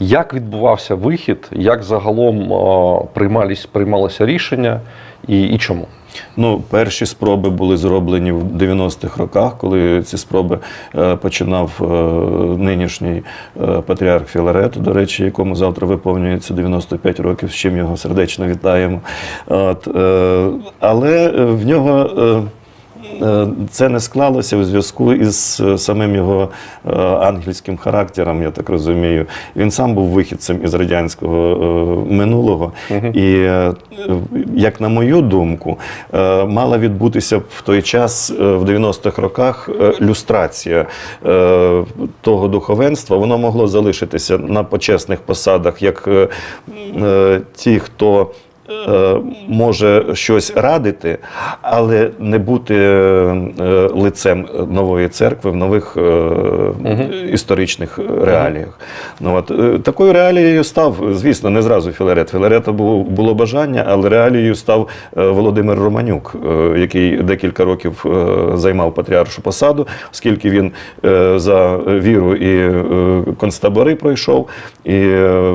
Як відбувався вихід, як загалом приймались, приймалися рішення і, і чому? Ну, перші спроби були зроблені в 90-х роках, коли ці спроби е, починав е, нинішній е, патріарх Філарет, до речі, якому завтра виповнюється 95 років, з чим його сердечно вітаємо. От, але в нього. Е, Це не склалося у зв'язку із е, самим його е, ангельським характером, я так розумію. Він сам був вихідцем із радянського минулого. І, як на мою думку, мала відбутися в той час, в 90-х роках, люстрація того духовенства. Воно могло залишитися на почесних посадах, як ті, хто може щось радити, але не бути е, лицем нової церкви в нових е, історичних реаліях. Ну, от, е, такою реалією став, звісно, не зразу Філарет. Філарета було, було бажання, але реалією став е, Володимир Романюк, е, який декілька років е, займав патріаршу посаду, оскільки він е, за віру і е, концтабори пройшов, і е,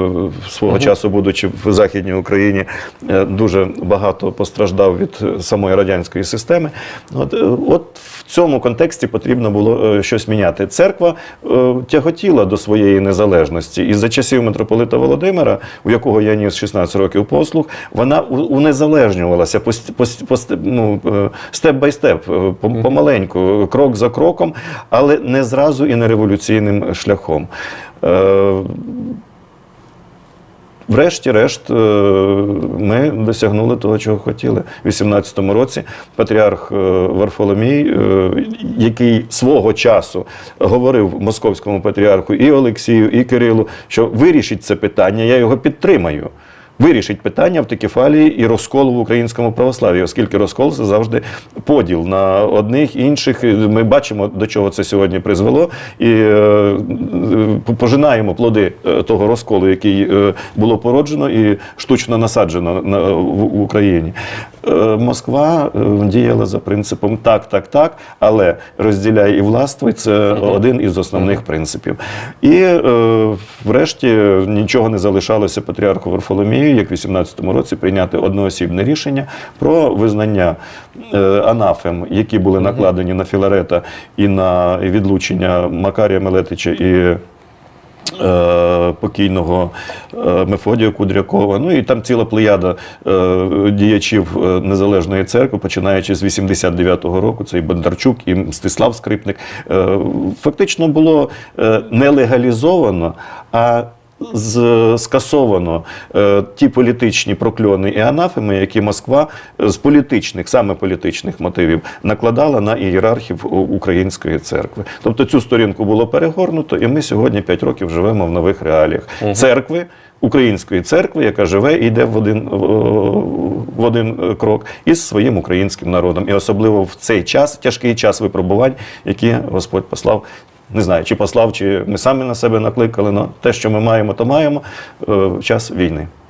свого часу, будучи в Західній Україні, е, дуже багато постраждав від е, самої радянської системи. От, е, от в цьому контексті потрібно було е, щось міняти. Церква е, тяготіла до своєї незалежності, і за часів митрополита Володимира, у якого я ніс 16 років послуг, вона унезалежнювалася ну, е, степ бай степ, е, помаленьку, крок за кроком, але не зразу і не революційним шляхом. Е, Врешті-решт, е, ми досягнули того, чого хотіли. У 18-му році патріарх е, Варфоломій, е, який свого часу говорив московському патріарху і Олексію, і Кирилу, що вирішить це питання, я його підтримаю. Вирішить питання автокефалії і розколу в українському православі, оскільки розкол це завжди поділ на одних інших. Ми бачимо, до чого це сьогодні призвело, і е, е, пожинаємо плоди е, того розколу, який е, було породжено і штучно насаджено на, в, Україні. Е, Москва е, діяла за принципом так, так, так, але розділяй і властвуй це один із основних принципів. І е, врешті нічого не залишалося патріарху Варфоломію, як в 18-му році прийняти одноосібне рішення про визнання анафем, які були накладені на Філарета і на відлучення Макарія Мелетича і покійного е, Мефодія Кудрякова. Ну і там ціла плеяда е, діячів е, Незалежної церкви, починаючи з 89-го року, це і Бондарчук, і Мстислав Скрипник. Е, Фактично було е, не легалізовано, а скасовано е, ті політичні прокльони і анафеми, які Москва е, з політичних, саме політичних мотивів накладала на ієрархів української церкви. Тобто цю сторінку було перегорнуто, і ми сьогодні 5 років живемо в нових реаліях церкви. Української церкви, яка живе і йде в один, в один е, крок із своїм українським народом, і особливо в цей час, тяжкий час випробувань, які Господь послав не знаю, чи послав, чи ми самі на себе накликали, але те, що ми маємо, то маємо е, час війни.